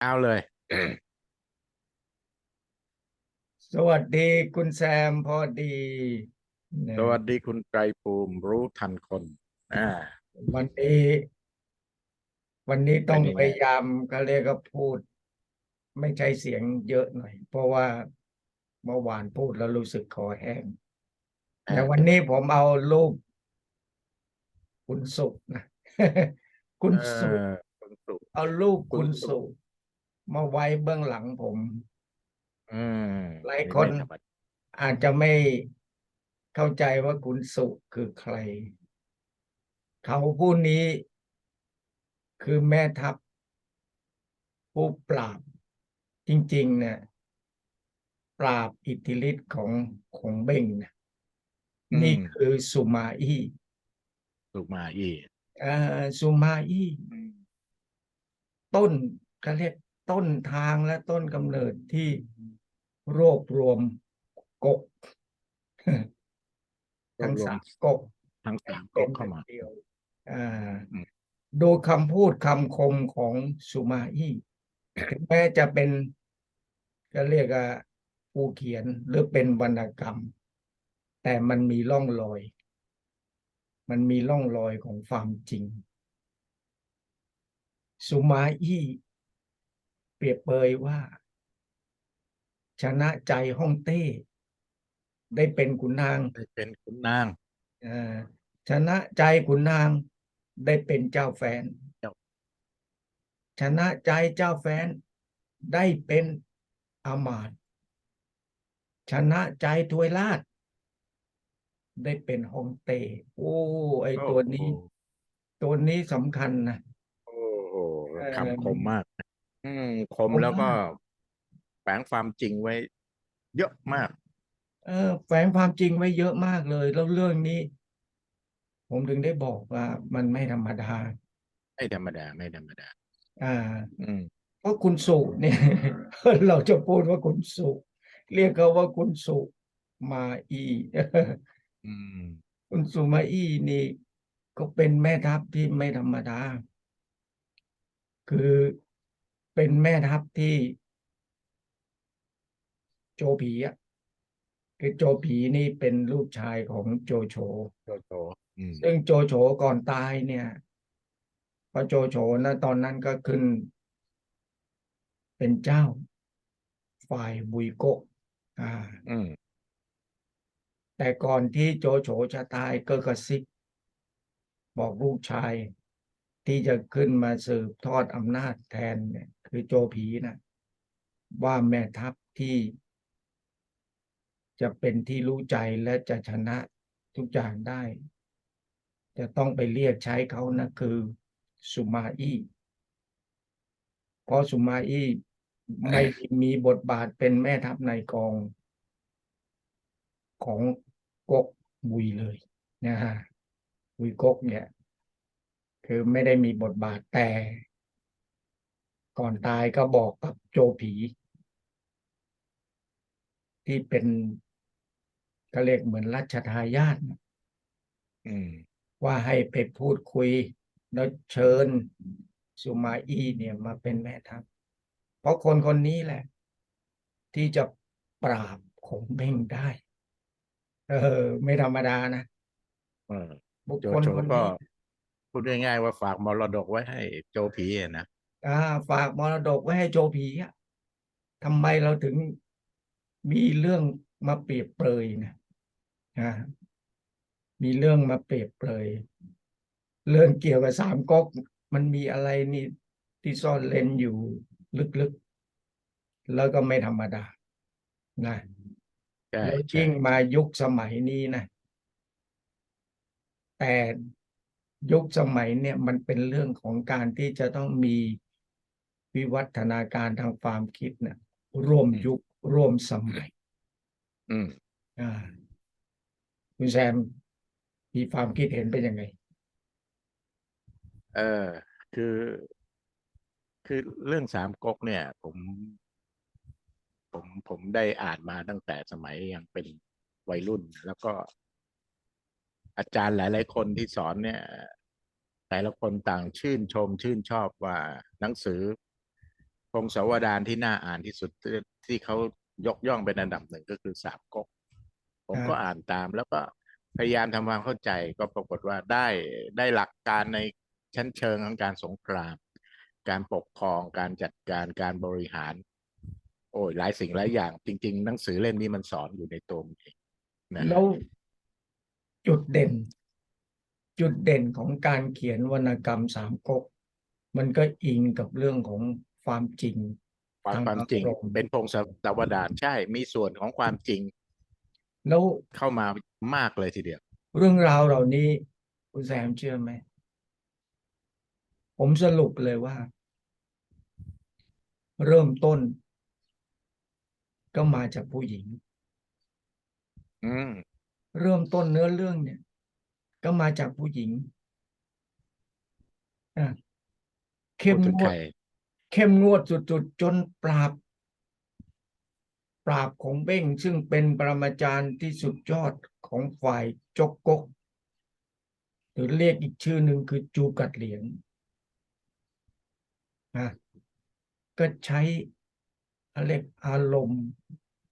เอาเลย สวัสดีคุณแซมพอดีนะสวัสดีคุณไกรภูมิรู้ทันคนอ่า วันนี้ วันนี้ต้องเป็นยังพไงยายามก็เรียกก็พูด ไม่ใช้เสียงเยอะหน่อย เพราะว่าเมื่อวานพูดแล้วรู้สึกคอแห้ง แต่วันนี้ผมเอารูป คุณสุนะ คุณเอสุอคุณสุเอารูปคุคุณณสุสุ มาไว้เบื้องหลังผม อืมหลายไม่คน ไม่ธรรมดาอาจจะไม่เข้าใจว่าคุณสุคือใคร เขาผู้นี้คือแม่ทัพผู้ปราบ จริง ๆ เนี่ยปราบอิทธิฤทธิ์ของของเบ้งนะนี่คือสุมาอี้สุมาอีเอ่อสุมาอี้ต้นเขาเรียก ต้นทางและต้นกำเนิดที่รวบรวมกกทั้งรวสามมกกทั้งสามเป็ก๊นกเข้ามาหนึ่งเดียวอ่าอืมดูคำพูดคำคมของสุมาอี้ถึงแม้จะเป็นก็เรียกว่าผู้เขียนหรือเป็นวรรณกรรม แต่มันมีร่องรอย มันมีร่องรอยของความจริง สุมาอี้ เปรียบเปยว่า ชนะใจฮ่องเต้ ได้เป็นขุนนางได้เป็นขุนนางเอ่อชนะใจขุนนางได้เป็นเจ้าแฟนเจ้าชนะใจเจ้าแฟน ได้เป็นอามาตย์ชนะใจทวยราช ได้เป็นฮ่องเต้โอ้ไอตัวนี้ ตัวนี้สำคัญนะโอ้โหเออคำคมมาก อืมคมคมแล้วก็มาก แฝงความจริงไว้ เยอะมาก เออแฝงความจริงไว้เยอะมากเลย แล้วเรื่องนี้ ผมถึงได้บอกว่ามันไม่ธรรมดา ไม่ธรรมดา ไม่ธรรมดา อ่า อืม เพราะคุณสุเนี่ย เราจะพูดว่าคุณสุเรียกเขาว่าคุณสุมาอี อืม คุณสุมาอีนี่ก็เป็นแม่ทัพที่ไม่ธรรมดา คือ เป็นแม่ทัพที่โจผีอะคือโจผีนี่เป็นลูกชายของโจโฉโจโจอืมซึ่งโจโฉก่อนตายเนี่ยพอโจโฉนะตอนนั้นก็ขึ้น เป็นเจ้า ฝ่ายบุยโกะอ่า อืมแต่ก่อนที่โจโฉจะตายก็กระซิบบอกลูกชาย ที่จะขึ้นมาสืบทอดอำนาจแทนเนี่ย คือโจผีนะว่าแม่ทัพที่จะเป็นที่รู้ใจและจะชนะทุกอย่างได้ จะต้องไปเรียกใช้เขานะคือสุมาอี้เพราะสุมาอี้ไม่มีบทบาทเป็นแม่ทัพในกอง ของกกบุยเลยนะฮะบุยกกเนี่ย คือไม่ได้มีบทบาทแต่ ก่อนตายก็บอกกับโจผี ที่เป็นก็เรียกเหมือนรัชทายาทนะอืมว่าให้ไปพูดคุยแล้วเชิญสุมาอี้เนี่ยมาเป็นแม่ทัพเพราะคนคนนี้แหละ ที่จะปราบขงเบ้งได้ เออ ไม่ธรรมดานะเออบุคโจคลโฉคนก็นี้พูดง่ายๆว่าฝากมรดกไว้ให้โจผีอะนะอ่า ฝากมรดกไว้ให้โจผีอะทำไมเราถึงมีเรื่องมาเปรียบเปรยนะอ่ามีเรื่องมาเปรียบเปรยเรื่องเกี่ยวกับสามก๊กมันมีอะไรนี่ที่ซ่อนเร้นอยู่ลึกๆ แล้วก็ไม่ธรรมดา นะใช่แล้วใช่ยิ่งมายุคสมัยนี้นะ แต่ยุคสมัยเนี่ยมันเป็นเรื่องของการที่จะต้องมี วิวัฒนาการทางความคิดเนี่ยร่วมยุคร่วมสมัย อืมอ่าคุณแซมมีความคิดเห็นเป็นยังไง เออ คือ คือเรื่องสามก๊กเนี่ย ผม ผมผมได้อ่านมาตั้งแต่สมัยยังเป็นวัยรุ่น แล้วก็ อาจารย์หลาย ๆ คนที่สอนเนี่ย แต่ละคนต่างชื่นชมชื่นชอบว่าหนังสือพพ งศาวดารที่น่าอ่านที่สุดที่ที่เขายกย่องเป็นอันดับหนึ่งก็คือสามก๊กผมก็อ่านตามแล้วก็พยายามทำความเข้าใจก็ปรากฏว่าได้ได้หลักการในชั้นเชิงของการสงคราม การปกครองการจัดการการบริหาร โอ้ยหลายสิ่งหลายอย่าง จริง ๆ หนังสือเล่มนี้มันสอนอยู่ในตัวมันเองนะแล้วจุดเด่น จุดเด่นของการเขียนวรรณกรรมสามก๊กมันก็อิงกับเรื่องของ ความจริงความทางความจริงอารมณ์เป็นพงศาวดารใช่ มีส่วนของความจริง แล้วเข้ามามากเลยทีเดียว เรื่องราวเหล่านี้คุณแซมเชื่อไหม ผมสรุปเลยว่า เริ่มต้น ก็มาจากผู้หญิง อืมเริ่มต้นเนื้อเรื่องเนี่ย ก็มาจากผู้หญิงอะเข้มพูดถึงงใควรด เข้มงวดสุดๆจนปราบ ปราบของเบ้งซึ่งเป็นปรมาจารย์ที่สุดยอดของฝ่ายจกกก หรือเรียกอีกชื่อหนึ่งคือจูกัดเหลียงนะก็ใช้เขาเรียกอารมณ์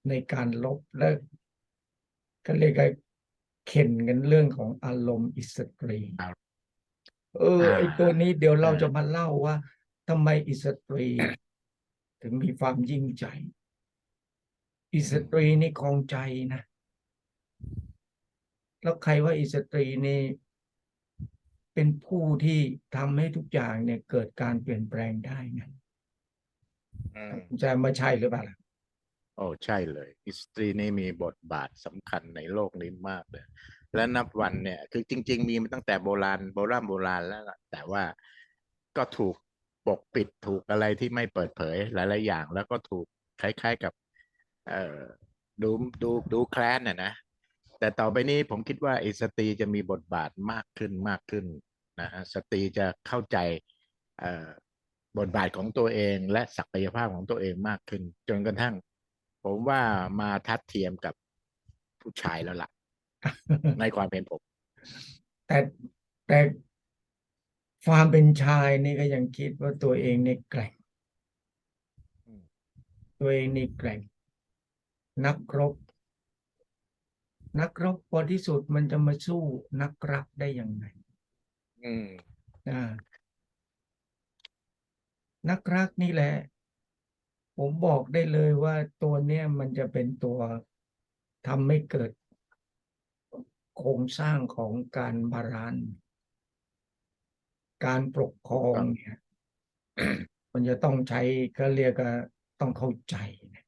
ในการลบและก็เรียกว่าเข็นกันเรื่องของอารมณ์อิสตรีครับเอออ่าไอตัวนี้เดี๋ยวเราเออจะมาเล่าว่า ทำไมอิสตรี ถึงมีความยิ่งใหญ่อิสตรีนี่ครองใจนะ แล้วใครว่าอิสตรีนี่เป็นผู้ที่ทำให้ทุกอย่างเนี่ยเกิดการเปลี่ยนแปลงได้นะอืมจะมาใช่หรือเปล่าล่ะโอ้ใช่เลย อิสตรีนี่มีบทบาทสำคัญในโลกนี้มากเลย และนับวันเนี่ย คือจริง ๆ มีมาตั้งแต่โบราณโบราณโบราณแล้วล่ะแต่ว่าก็ถูก ปกปิดถูกอะไรที่ไม่เปิดเผยหลายๆอย่าง แล้วก็ถูกคล้ายๆกับ เอ่อดูดูดูแคลนน่ะนะแต่ต่อไปนี้ผมคิดว่าไอ้สตรีจะมีบทบาทมากขึ้นมากขึ้นนะฮะสตรีจะเข้าใจเอ่อบทบาทของตัวเองและศักยภาพของตัวเองมากขึ้น จนกระทั่ง ผมว่ามาทัดเทียมกับผู้ชายแล้วล่ะ ในความเป็นผม แต่แต่ ความเป็นชายนี่ก็ยังคิดว่าตัวเองนี่แกร่งอืมตัวเองนี่แกร่ง นักรบ นักรบพอที่สุดมันจะมาสู้นักรักได้ยังไง อืมอ่านักรักนี่แหละ ผมบอกได้เลยว่าตัวเนี้ยมันจะเป็นตัวทำให้เกิด โครงสร้างของการบาลานซ์ การปกครองเนี่ย มันจะต้องใช้ก็เรียกว่าต้องเข้าใจนะ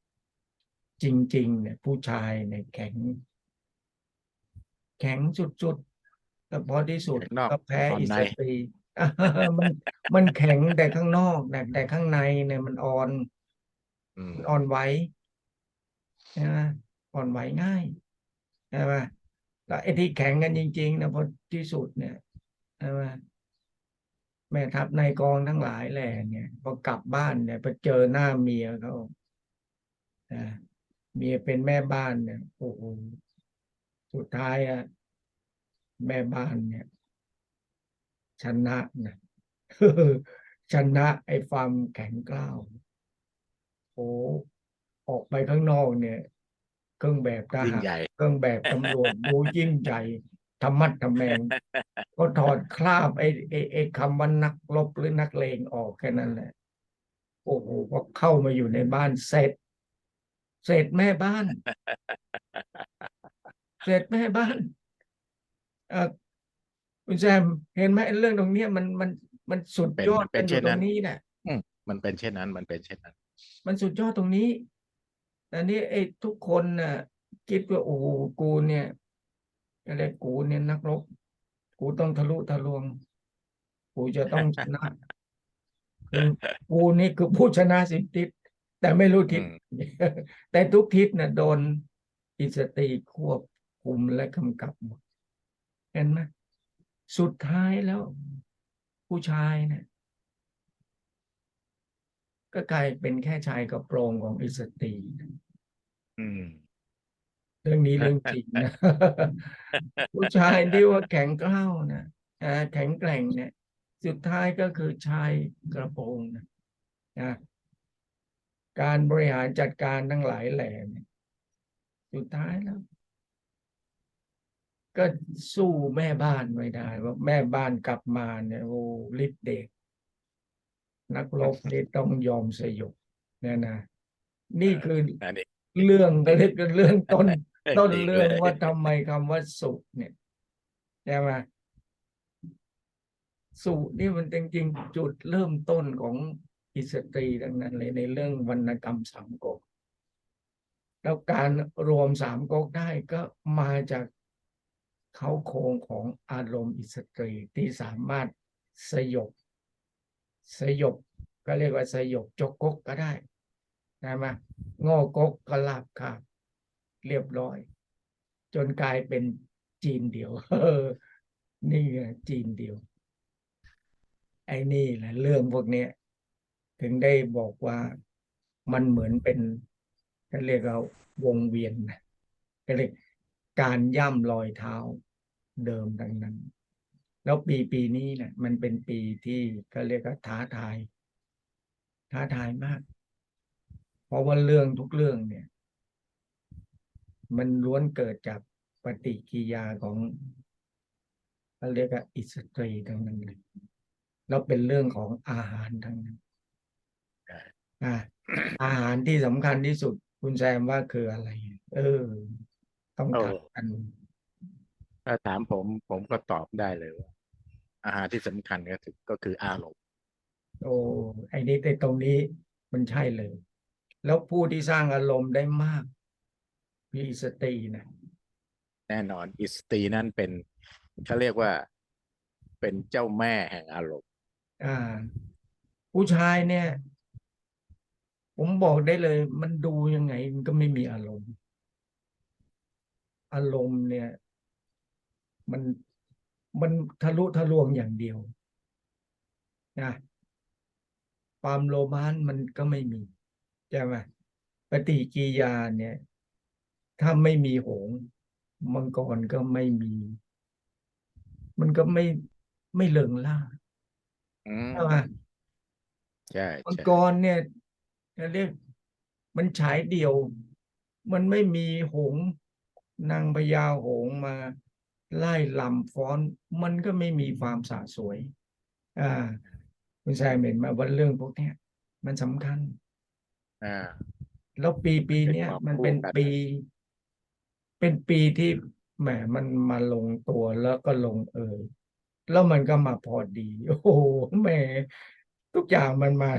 จริง ๆ เนี่ย ผู้ชายเนี่ยแข็ง แข็งสุดๆแต่พอที่สุดแข็งนอกก็แพ้อ่อนอิในสตรีมันมันแข็งแต่ข้างนอกแต่แต่ข้างในเนี่ยมันอ่อนอืมอ่อนไหวใช่ไหมอ่อนไหวง่ายใช่ไหมแล้วไอ้ที่แข็งกันจริงๆนะพอที่สุดเนี่ยใช่ไหม แม่ทัพนายกองทั้งหลายแหล่เนี่ยพอกลับบ้านเนี่ยไปเจอหน้าเมียเขาอ่าเมียเป็นแม่บ้านเนี่ยโอ้โหสุดท้ายอะแม่บ้านเนี่ย ชนะนะชนะไอ้ความแข็งกร้าวโอ้ออกไปข้างนอกเนี่ย เครื่องแบบทยิ่งหารใหญ่เครื่องแบบตำรวจดูยิ่งใหญ่ ธรรมัดทำแมงก็ถอดคราบไอ้ไอ้ไอ้คำว่านักรบหรือนักเลงออกแค่นั้นแหละ โอ้โหพอเข้ามาอยู่ในบ้านเสร็จ เสร็จแม่บ้าน เสร็จแม่บ้านเออคุณแซมเห็นไหมเรื่องตรงเนี้ยมันมันมันสุดเป็นยอดเป็นกันอเช่ยู่นตรนั้นงนี้แหละอืมมันเป็นเช่นนั้น มันเป็นเช่นนั้น มันสุดยอดตรงนี้แต่นี่ไอ้ทุกคนน่ะ คิดว่าโอ้โหกูเนี่ย อะไรกูเนี่ยนักรบกูต้องทะลุทะลวง กูจะต้องชนะคือกูนี่คือผู้ชนะสิบทิศแต่ไม่รู้ทิศแต่ทุกทิศน่ะโดนอิสตรีควบคุมและกำกับหมดเห็นไหมสุดท้ายแล้ว ผู้ชายเนี่ยก็กลายเป็นแค่ชายกระโปรงของอิสตรีนะอืม เรื่องนี้เรื่องจริงนะผู้ชายที่ว่าแข็งกร้าวนะอ่าแข็งแกร่งเนี่ย สุดท้ายก็คือชายกระโปรงนะนะการบริหารจัดการทั้งหลายแหล่เนี่ยสุดท้ายแล้ว ก็สู้แม่บ้านไม่ได้ ว่าแม่บ้านกลับมาเนี่ยโอ้ฤทธิ์เดชนักรบนี่ต้องยอมสยบเนี่ยนะนี่คืออันนี้ เรื่องก็เรียกกันเรื่องต้น ต้นจริงเรื่องเลยว่าทำไมคำว่าสุเนี่ยใช่ไหมสุนี่มันจริงๆจุดเริ่มต้นของอิสตรีดังนั้นเลยในเรื่องวรรณกรรมสามก๊กแล้วการรวมสามก๊กได้ก็มาจากเขาโครงของอารมณ์อิสตรีที่สามารถสยบ สยบก็เรียกว่าสยบจกก๊กก็ได้ ใช่ไหมโง่กกก็ลาบคาบเรียบร้อย จนกลายเป็นจีนเดียวนี่ไงจีนเดียว ไอ้นี่แหละเรื่องพวกนี้ถึงได้บอกว่ามันเหมือนเป็นก็เรียกว่าวงเวียนนะก็เรียกการย่ำรอยเท้าเดิมดังนั้น แล้วปีปีนี้นี่มันเป็นปีที่ก็เรียกว่าท้าทาย ท้าทายมาก เพราะว่าเรื่องทุกเรื่องเนี่ย มันล้วนเกิดจากปฏิกิริยาของเขาเรียกว่าอิสตรีทั้งนั้นเลยแล้วเป็นเรื่องของอาหารทั้งนั้นอ่าอาหารที่สำคัญที่สุด คุณแซมว่าคืออะไร เออ ต้องถามกันถ้าถามผมผมก็ตอบได้เลยว่า อาหารที่สำคัญก็คือก็คืออารมณ์โอ้ไอ้นี่ในตรงนี้มันใช่เลย แล้วผู้ที่สร้างอารมณ์ได้มากคืออิสตรีนะแน่นอนอิสตรีนั้นเป็นเขาเรียกว่าเป็นเจ้าแม่แห่งอารมณ์อ่า ผู้ชายเนี่ย ผมบอกได้เลย มันดูยังไงมันก็ไม่มีอารมณ์ อารมณ์เนี่ย มันมันทะลุทะลวงอย่างเดียวนะความโลภานมันก็ไม่มี ใช่ไหมปฏิกิริยาเนี่ย ถ้าไม่มีโหงส์มังกรก็ไม่มี มันก็ไม่ไม่เลิงล่าอืมใช่ไหมใช่มังใช่กรเนี่ยจะเรียกมันฉายเดี่ยว มันไม่มีหงส์นางพญาหงส์มาไล่ลำฟ้อน มันก็ไม่มีความสะสวย อ่า คุณแซมเห็นไหมาว่าเรื่องพวกเนี้ยมันสำคัญ อ่า แล้วปีปีเนี้ยเป็นความมันเป็นคู่กันปี เป็นปีที่แหมมันมาลงตัวแล้วก็ลงเอยแล้วมันก็มาพอดี โอ้โหแหมทุกอย่างมันมา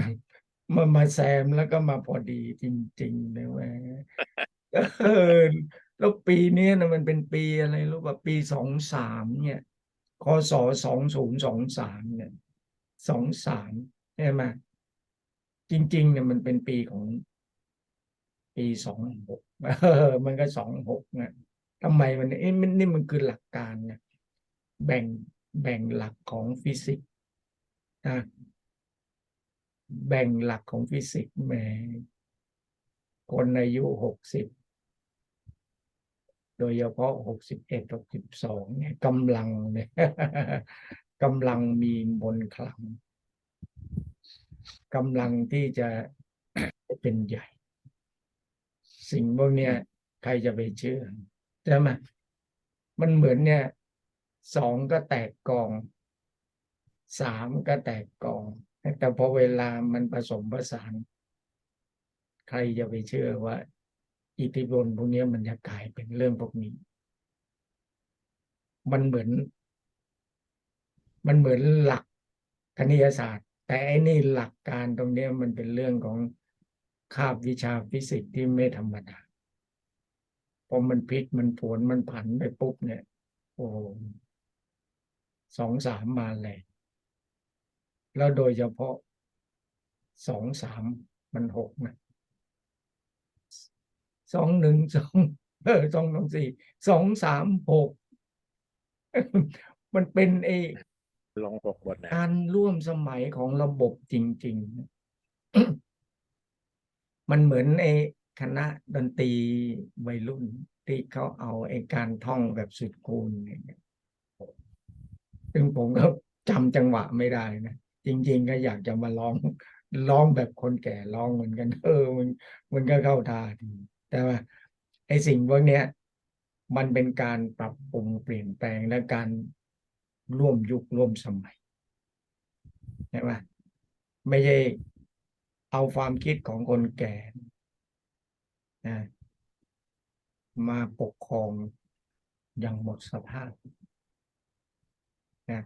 มันมาแซมแล้วก็มาพอดีจริงๆเลยแหมเออแล้วปีเนี้ยนะมันเป็นปีอะไรรู้ป่ะปีสองสามเนี่ยคศสองศูนย์สองสามเนี่ยสองสามใช่ไหม จริง ๆ เนี่ยมันเป็นปีของ ปีสองหกมันก็สองหกนะทำไมมันเอ๊ะมันนี่มันคือหลักการไงแบ่งแบ่งหลักของฟิสิกส์นะแบ่งหลักของฟิสิกส์แหมคนอายุหกสิบโดยเฉพาะหกสิบเอ็ดหกสิบสองเนี่ยกำลังเนี่ยกำลังมีมนต์ขลัง กำลังที่จะเป็นใหญ่ สิ่งพวกเนี้ยใครจะไปเชื่อใช่ไหมมันเหมือนเนี่ยสองก็แตกกองสามก็แตกกอง แต่พอเวลามันผสมผสาน ใครจะไปเชื่อว่า อิทธิพลพวกเนี้ยมันจะกลายเป็นเรื่องพวกนี้ มันเหมือน มันเหมือนหลักคณิตศาสตร์ แต่ไอ้นี่หลักการตรงนี้มันเป็นเรื่องของคาบวิชาฟิสิกส์ที่ไม่ธรรมดาพอมันพลิกมันผวนมันผันไปปุ๊บเนี่ย โอ้สองสามมาแรงแล้วโดยเฉพาะสองสามมันหกนะสองหนึ่งสองเออสองสองสี่สองสามหกมันเป็นไอ ลงหกบทนะการร่วมสมัยของระบบจริง ๆ มันเหมือนไอ้คณะดนตรีวัยรุ่นที่เขาเอาไอ้การท่องแบบสุดคูณเนี่ยซึ่งผมก็จำจังหวะไม่ได้นะ จริง ๆ ก็อยากจะมาร้องร้องแบบคนแก่ร้องเหมือนกัน เออมันมันก็เข้าท่าดีแต่ว่าไอ้สิ่งพวกเนี้ยมันเป็นการปรับปรุงเปลี่ยนแปลงและการ ร่วมยุคร่วมสมัยใช่ไหมไม่ใช่เอาความคิดของคนแก่นะมาปกครองอย่างหมดสภาพนะ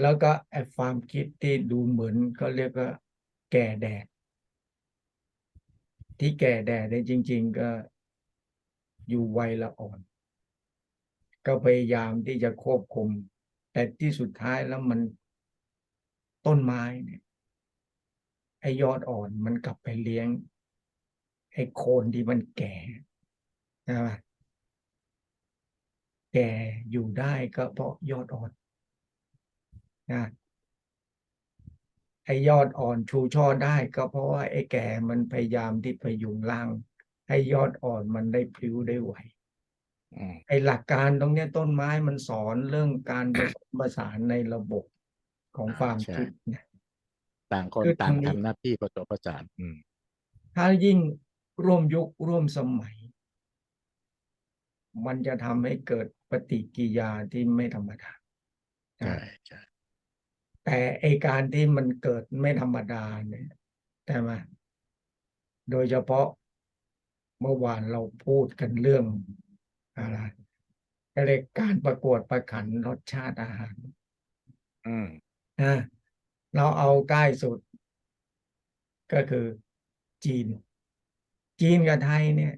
แล้วก็ไอ้ความคิดที่ดูเหมือนก็เรียกว่าแก่แดด ที่แก่แดดเนี่ยจริง ๆ ก็อยู่วัยละอ่อน ก็พยายามที่จะควบคุม แต่ที่สุดท้ายแล้วมันต้นไม้เนี่ยไอ้ยอดอ่อนมันกลับไปเลี้ยงไอ้โคนที่มันแก่ใช่ไหมแก่อยู่ได้ก็เพราะยอดอ่อนนะไอ้ยอดอ่อนชูช่อได้ก็เพราะว่าไอ้แก่มันพยายามที่พยุงร่าง ให้ยอดอ่อนมันได้พลิ้วได้ไหว ไอ้หลักการตรงเนี้ยต้นไม้มันสอนเรื่องการผสมผสานในระบบของความคิดนะต่างคนคือต่างตรงนี้ทำหน้าที่ผสมผสานอืมถ้ายิ่งร่วมยุคร่วมสมัย มันจะทำให้เกิดปฏิกิริยาที่ไม่ธรรมดาใช่ใช่แต่ไอการที่มันเกิดไม่ธรรมดาเนี่ยแต่มา โดยเฉพาะเมื่อวานเราพูดกันเรื่อง อะไรก็เรียกการประกวดประขันรสชาติอาหาร อืมนะเราเอาใกล้สุด ก็คือจีน จีนกับไทยเนี่ย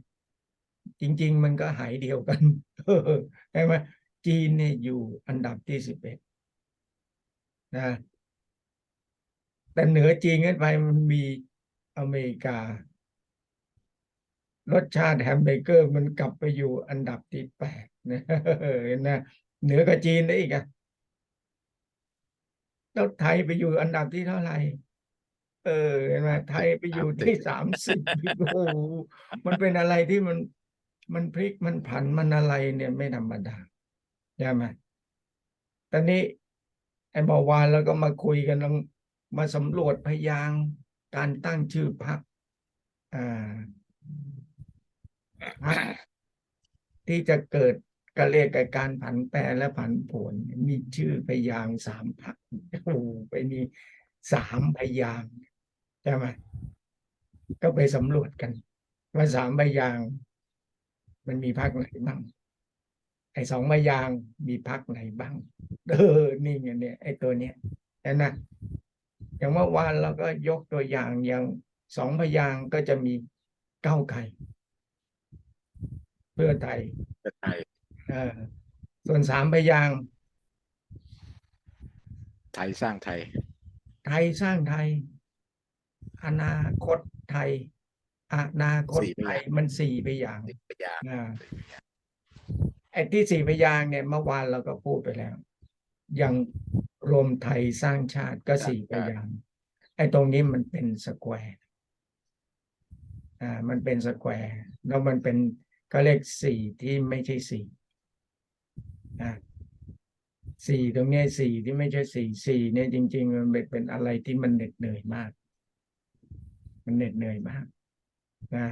จริง ๆ มันก็หายเดียวกันใช่ไหมจีนเนี่ยอยู่อันดับที่สิบเอ็ดนะแต่เหนือจีนขึ้นไปมันมีอเมริกา รสชาติแฮมเบอร์เกอร์มันกลับไปอยู่อันดับที่แปดนะเห็นนะเหนือกับจีนได้อีกอะแล้วไทยไปอยู่อันดับที่เท่าไหร่เออเห็นไหมไทยไปอยู่ที่สามสิบโอ้โหมันเป็นอะไรที่มันมันพลิกมันผันมันอะไรเนี่ยไม่ธรรมดาใช่ไหมตอนนี้ไอ้เมื่อวานเราก็มาคุยกันลองมาสำรวจพยางค์การตั้งชื่อพรรคอ่าพรรค ที่จะเกิดก็เรียกกับการผันแปรและผันผวนมีชื่อพยางสามพรรคโอ้ไปมีสามพยางใช่ไหมก็ไปสำรวจกัน ว่าสามพยาง มันมีพรรคไหนบ้างไอ้สองพยางมีพรรคไหนบ้าง เออนี่ไงเนี่ยไอ้ตัวเนี้ยนะนะอย่างเมื่อวานเราก็ยกตัวอย่างอย่างสองพยางก็จะมีเก้าไกลเพื่อไทยประเทศไทยเออส่วนสามพยางค์ไทยสร้างไทย ไทยสร้างไทย อนาคตไทย อนาคตสี่พไทยายงค์มันสี่พยางค์ติดพยางค์อ่าสี่พยางค์ไอ้ที่สี่พยางค์เนี่ยเมื่อวานเราก็พูดไปแล้วอย่างรวมไทยสร้างชาติก็สี่พยางค์ไอ้ตรงนี้มันเป็นสแควร์อ่ามันเป็นสแควร์แล้วมันเป็น ก็เลขสี่ที่ไม่ใช่สี่อ่าสี่ตรงนี้สี่ที่ไม่ใช่สี่สี่เนี่ยจริง ๆ มันเป็นอะไรที่มันเหน็ดเหนื่อยมาก มันเหน็ดเหนื่อยมากนะ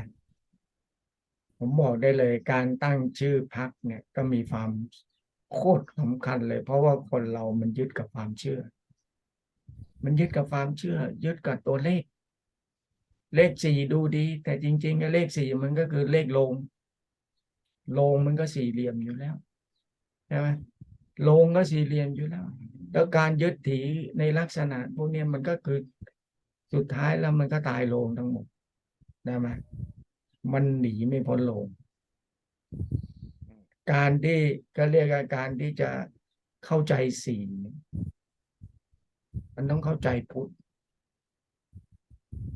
ผมบอกได้เลยการตั้งชื่อพักเนี่ยก็มีความโคตรสำคัญเลย เพราะว่าคนเรามันยึดกับความเชื่อ มันยึดกับความเชื่อ ยึดกับตัวเลข เลขสี่ดูดี แต่จริงๆอะเลขสี่มันก็คือเลขลง โลงมันก็สี่เหลี่ยมอยู่แล้วใช่ไหมโลงก็สี่เหลี่ยมอยู่แล้ว แล้วการยึดถือในลักษณะพวกนี้มันก็คือสุดท้ายแล้วมันก็ตายโลงทั้งหมดได้ไหมมันหนีไม่พ้นโลง การที่ก็เรียกการที่จะเข้าใจศีลมันต้องเข้าใจพุทธ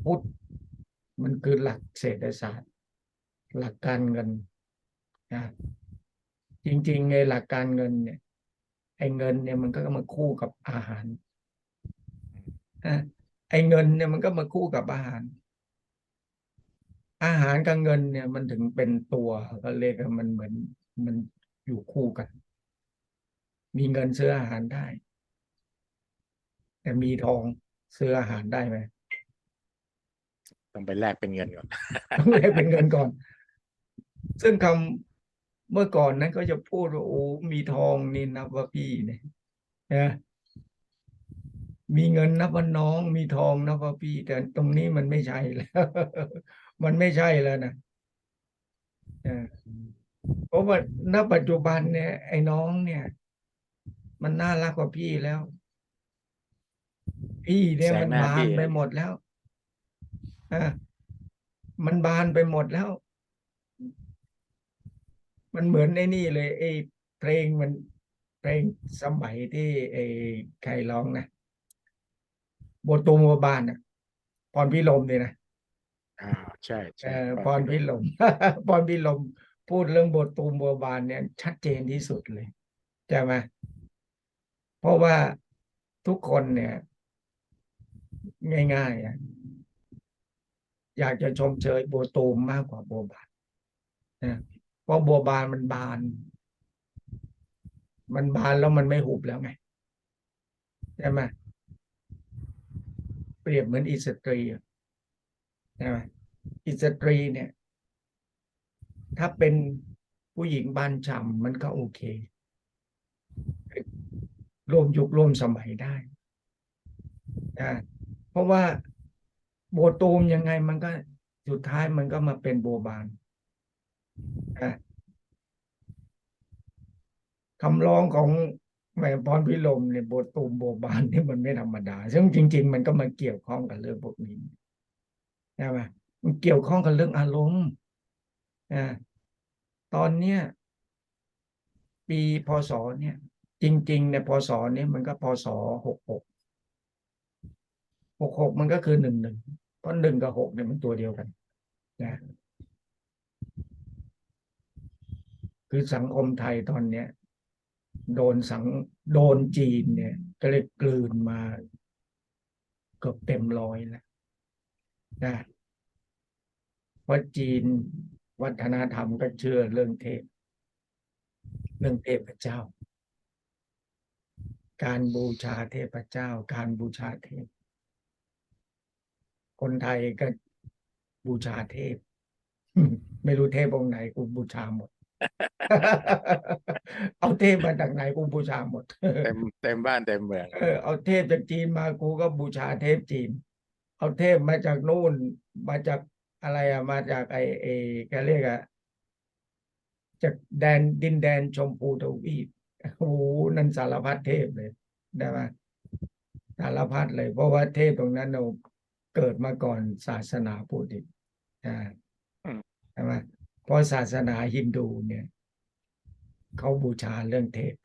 พุทธมันคือหลักเศรษฐศาสตร์ หลักการเงิน นะจริงๆในหลักการเงินเนี่ยไอ้เงินเนี่ยมันก็มาคู่กับอาหารนะไอ้เงินเนี่ยมันก็มาคู่กับอาหาร อาหารกับเงินเนี่ยมันถึงเป็นตัวก็เรียกว่ามันเหมือนมันอยู่คู่กัน มีเงินซื้ออาหารได้ แต่มีทองซื้ออาหารได้ไหมต้องไปแลกเป็นเงินก่อนต้องแลกเป็นเงินก่อน ซึ่งคำ เมื่อก่อนนั้นก็จะพูดว่าโอ้มีทองนี่นับว่าพี่เนี่ยนะมีเงินนับว่าน้องมีทองนับว่าพี่ แต่ตรงนี้มันไม่ใช่แล้ว มันไม่ใช่แล้วนะเพราะว่าณปัจจุบันเนี่ย ไอ้น้องเนี่ย มันน่ารักกว่าพี่แล้ว พี่เนี่ยมันบานไปหมดแล้วอะมันบานไปหมดแล้ว มันเหมือนไอ้นี่เลยไอ้เพลงมันเพลงสมัยที่ไอ้ใครร้องนะบทตูมบัวบานอะพรพิรมเนี่ยนะอ่าใช่เอใช่อพพอรพี่พิลรมพรพิรมพูดเรื่องบทตูมบัวบานเนี่ย ชัดเจนที่สุดเลยใช่ไหมเพราะว่าทุกคนเนี่ย ง่ายๆอะอยากจะชมเชยบัวตูมมากกว่าบัวบานนะ เพราะบัวบานมันบาน มันบานแล้วมันไม่หุบแล้วไงใช่ไหมเปรียบเหมือนอิสตรีใช่ไหมอิสตรีเนี่ย ถ้าเป็นผู้หญิงบานฉ่ำมันก็โอเค ร่วมยุคร่วมสมัยได้นะเพราะว่าโบตูมยังไงมันก็สุดท้ายมันก็มาเป็นโบบาน คำร้องของแม่พรพิรมเนี่ยบวตูมโบบานนี่มันไม่ธรรมดา ซึ่งจริง ๆ มันก็มาเกี่ยวข้องกับเรื่องพวกนี้ใช่ไหมมันเกี่ยวข้องกับเรื่องอารมณ์อ่าตอนเนี้ยปีพศเนี่ย จริง ๆ ในพศเนี่ยมันก็พศหกหกหกหกมันก็คือหนึ่งหนึ่งเพราะหนึ่งกับหกเนี่ยมันตัวเดียวกันนะ คือสังคมไทยตอนเนี้ยโดนสังโดนจีนเนี่ยก็เลยกลืนมาเกือบเต็มร้อยแล้วนะเพราะจีนวัฒนธรรมก็เชื่อเรื่องเทพ เรื่องเทพเจ้า การบูชาเทพเจ้า การบูชาเทพ คนไทยก็บูชาเทพ ไม่รู้เทพองค์ไหนกูบูชาหมด เอาเทพมาจากไหนกูบูชาหมด เต็มเต็มบ้านเต็มเมืองเออเอาเทพจากจีนมากูก็บูชาเทพจีน เอาเทพมาจากนู่นมาจากอะไรอะมาจากไอเอแกเรียกอะจากแดนดินแดนชมพูทวีปโอ้โหนั่นสารพัดเทพเลยได้ไหมสารพัดเลย เพราะว่าเทพตรงนั้นเราเกิดมาก่อนศาสนาพุทธอีกอ่าอืมใช่ไหม เพราะศาสนาฮินดูเนี่ยเขาบูชาเรื่องเทพ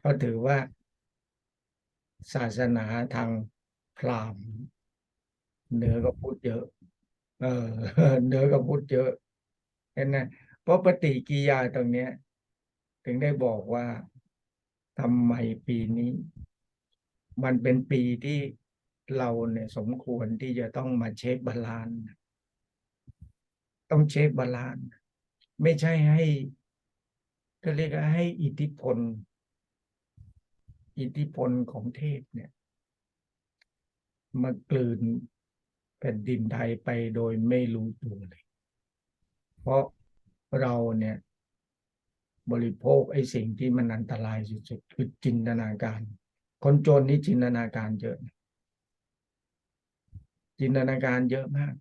เขาถือว่า ศาสนาทางพราหมณ์เหนือกับพุทธเยอะ เออเหนือกับพุทธเยอะเห็นไหมเพราะปฏิกิริยาตรงเนี้ย ถึงได้บอกว่าทำไมปีนี้ มันเป็นปีที่เราเนี่ยสมควรที่จะต้องมาเช็คบาลานซ์ ต้องเช็คบาลานซ์ไม่ใช่ให้ก็เรียกให้อิทธิพล อิทธิพลของเทพเนี่ย มากลืนแผ่นดินไทยไปโดยไม่รู้ตัวเลย เพราะเราเนี่ย บริโภคไอ้สิ่งที่มันอันตรายสุดๆคือจินตนาการ คนจนนี่จินตนาการเยอะ จินตนาการเยอะมาก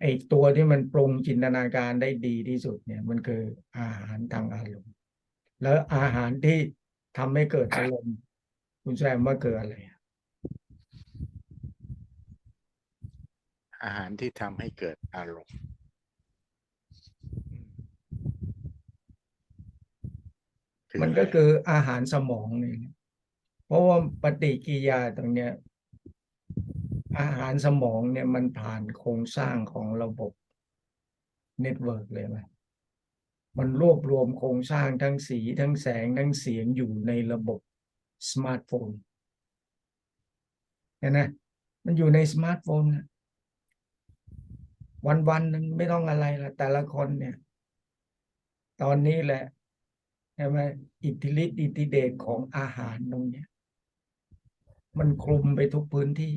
ไอ้ตัวที่มันปรุงจินตนาการได้ดีที่สุดเนี่ย มันคืออาหารทางอารมณ์ แล้วอาหารที่ทำให้เกิดอารมณ์คุณแซมว่าเกิดอะไรอะอาหารที่ทำให้เกิดอารมณ์อืมคือมันอะไรก็คืออาหารสมองนี่แหละเพราะว่าปฏิกิริยาตรงเนี้ย อาหารสมองเนี่ยมันผ่านโครงสร้างของระบบเน็ตเวิร์กเลยไหมมันรวบรวมโครงสร้างทั้งสีทั้งแสงทั้งเสียงอยู่ในระบบสมาร์ทโฟนเห็นไหมมันอยู่ในสมาร์ทโฟนนะวันวันนึงไม่ต้องอะไรละแต่ละคนเนี่ย ตอนนี้แหละใช่ไหมอิทธิฤทธิ์อิทธิเดชของอาหารตรงเนี้ย มันคลุมไปทุกพื้นที่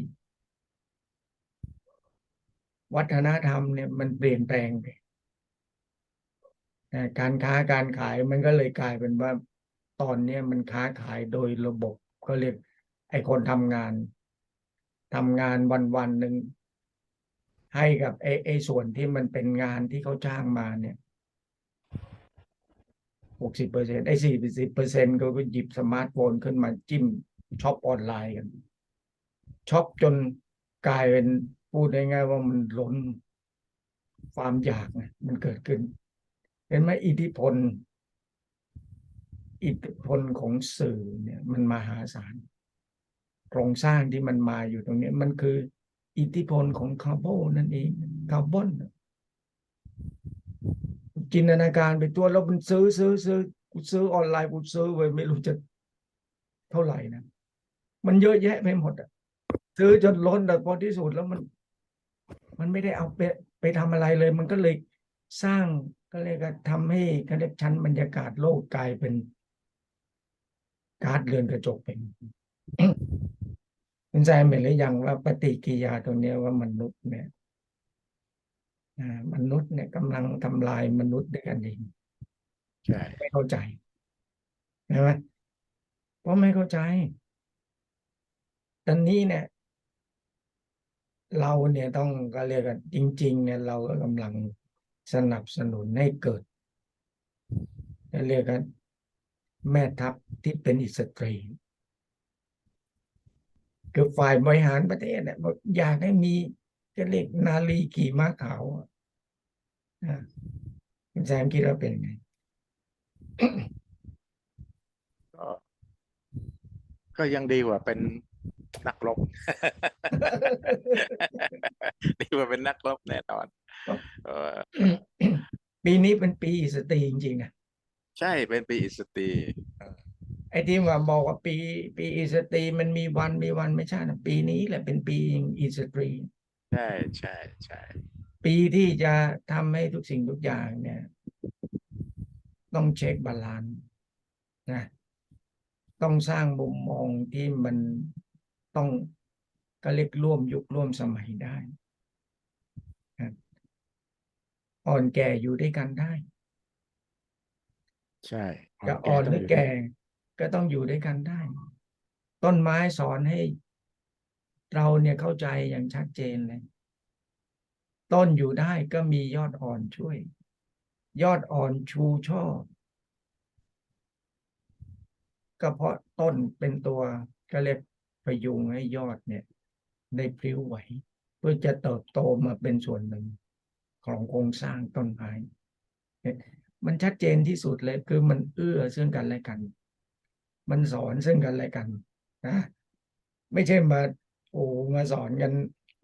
วัฒนธรรมเนี่ยมันเปลี่ยนแปลงไปการค้าการขายมันก็เลยกลายเป็นว่าตอนเนี้ยมันค้าขายโดยระบบก็เรียกไอ้คนทำงานทำงานวันวันหนึ่งให้กับไอ้ไอ้ส่วนที่มันเป็นงานที่เขาจ้างมาเนี่ยหกสิบเปอร์เซ็นไอ้สี่สิบเปอร์เซ็นก็ก็หยิบสมาร์ทโฟนขึ้นมาจิ้มช็อปออนไลน์กันช็อปจนกลายเป็น พูดง่ายๆว่ามันล้นความอยากนะมันเกิดขึ้น เห็นไหมอิทธิพล อิทธิพลของสื่อเนี่ย มันมหาศาลโครงสร้างที่มันมาอยู่ตรงนี้มันคือ อิทธิพลของคาร์บอนนั่นเองคาร์บอนจินตนาการไปตัวแล้วมันซื้อซื้อซื้อกูซื้อออนไลน์กูซื้อไว้ไม่รู้จะเท่าไหร่นะมันเยอะแยะไปหมดอะซื้อจนล้นแต่พอที่สุดแล้วมัน มันไม่ได้เอาไปไปทำอะไรเลย มันก็เลยสร้างก็เลยก็ทำให้ก็เรียกชั้นบรรยากาศโลกกลายเป็นก๊าซเรือนกระจกเป็นคุณแซมเห็นหรือยังว่าปฏิกิริยาตัวเนี้ยว่ามนุษย์เนี่ยอ่ามนุษย์เนี่ยกำลังทำลายมนุษย์ด้วยกันเองใช่ไม่เข้าใจใช่ไหมเพราะไม่เข้าใจตอนนี้เนี่ย เราเนี่ยต้องก็เรียกกันจริง ๆ เนี่ยเราก็กำลังสนับสนุนให้เกิดก็เรียกกันแม่ทัพที่เป็นอิสตรีคือฝ่ายบริหารประเทศเนี่ยอยากให้มีจะเรียกนาลีขี่ม้าขาวนะคุณแซมคิดว่าเป็นไงก็ยังดีกว่าเป็น นักรบดีกว่าเป็นนักรบแน่นอนเออปีนี้เป็นปีสตรีจริงๆนะใช่เป็นปีอิสตรีเออไอ้ที่ว่าบอกว่าปี ปีอีสตรีมันมีวันมีวันไม่ใช่นะปีนี้แหละเป็นปีอีสตรีใช่ใช่ใช่ปีที่จะทำให้ทุกสิ่งทุกอย่างเนี่ย ต้องเช็คบาลานซ์นะต้องสร้างมุมมองที่มัน ต้องก็เรียกร่วมยุคร่วมสมัยได้นะอ่อนแก่อยู่ด้วยกันได้ ใช่จะอ่อนหรือแก่ก็ต้องอยู่ด้วยกันได้ ต้นไม้สอนให้ เราเนี่ยเข้าใจอย่างชัดเจนเลย ต้นอยู่ได้ก็มียอดอ่อนช่วย ยอดอ่อนชูช่อก็เพราะต้นเป็นตัวก็เรียก พยุงให้ยอดเนี่ย ได้พลิ้วไหว เพื่อจะเติบโตมาเป็นส่วนหนึ่งของโครงสร้างต้นไม้มันชัดเจนที่สุดเลยคือมันเอื้อซึ่งกันและกัน มันสอนซึ่งกันและกันนะไม่ใช่มาโอ้มาสอนกัน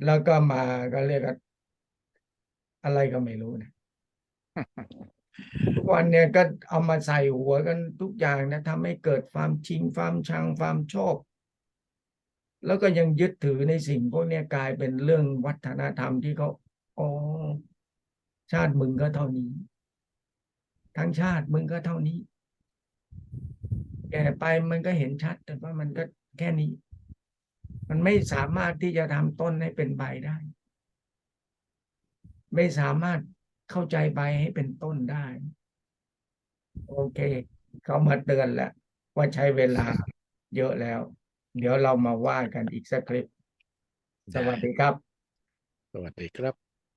แล้วก็มาก็เรียกอะไรก็ไม่รู้นะทุกวันเนี่ยก็เอามาใส่หัวกันทุกอย่างนะทำให้เกิดความชิงความชังความชอบ แล้วก็ยังยึดถือในสิ่งพวกนี้กลายเป็นเรื่องวัฒนธรรมที่เขาอ๋อชาติมึงก็เท่านี้ ทั้งชาติมึงก็เท่านี้ แก่ไปมันก็เห็นชัด แต่ว่ามันก็แค่นี้ มันไม่สามารถที่จะทำต้นให้เป็นใบได้ ไม่สามารถเข้าใจใบให้เป็นต้นได้ โอเค เขามาเตือนแล้วว่าใช้เวลาเยอะแล้ว เดี๋ยวเรามาว่ากันอีกสักคลิป สวัสดีครับ สวัสดีครับ